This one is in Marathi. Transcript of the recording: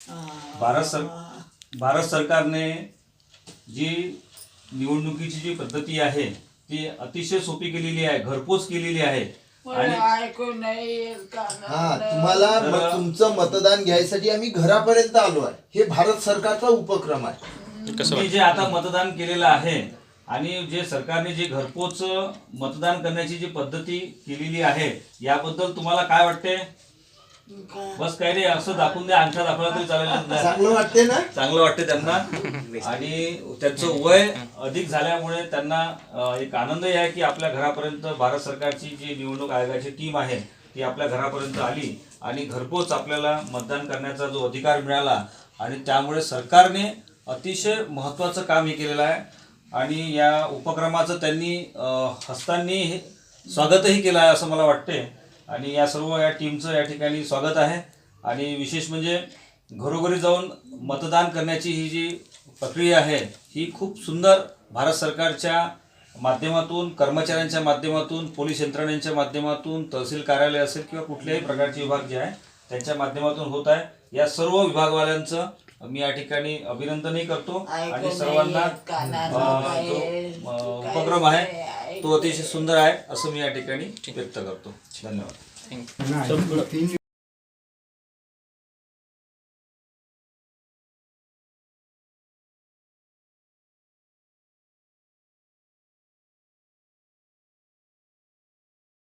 भारत सर भारत सरकारने जी निवडणुकीची जी पद्धती आहे ती अतिशय सोपी केलेली आहे घरपोच केलेली आहे. आणि ऐकू नाही हा तुम्हाला म- तुमचं मतदान घ्यायसाठी आम्ही घरापर्यंत आलो आहे. हे भारत सरकारचा उपक्रम आहे. तुम्ही जे आता मतदान केलेलं आहे आणि जे सरकारने जे घरपोच मतदान करण्याची जी पद्धती केलेली आहे याबद्दल तुम्हाला काय वाटते बस काही नाही असं दाखवून द्या अंगठा दाखवला तरी चालेल. चांगलं वाटते ना? चांगलं वाटते त्यांना. आणि त्यांचं वय अधिक झाल्यामुळे त्यांना अ, एक आनंदही आहे की आपल्या घरापर्यंत भारत सरकारची जी निवडणूक आयोगाची टीम आहे ती आपल्या घरापर्यंत आली. आणि घरपोच आपल्याला मतदान करण्याचा जो अधिकार मिळाला आणि त्यामुळे सरकारने अतिशय महत्त्वाचं काम हे केलेलं आहे. आणि या उपक्रमाचं त्यांनी अ, हस्तांनी हे स्वागतही केलं आहे असं मला वाटते आणि या सर्व या टीमचं या ठिकाणी स्वागत आहे. आणि विशेष म्हणजे घरोघरी जाऊन मतदान करण्याची ही जी प्रक्रिया आहे ही खूप सुंदर भारत सरकारच्या माध्यमातून कर्मचाऱ्यांच्या माध्यमातून पोलीस यंत्रणेच्या माध्यमातून तहसील कार्यालय असेल किंवा कुठल्याही प्रकारचे विभाग जे आहे त्यांच्या माध्यमातून होत आहे. या सर्व विभागवाल्यांचं मी या ठिकाणी अभिनंदनही करतो. आणि सर्वांना जो उपक्रम आहे? तो अतिशय सुंदर आहे असं मी या ठिकाणी व्यक्त करतो. धन्यवाद. थँक्यू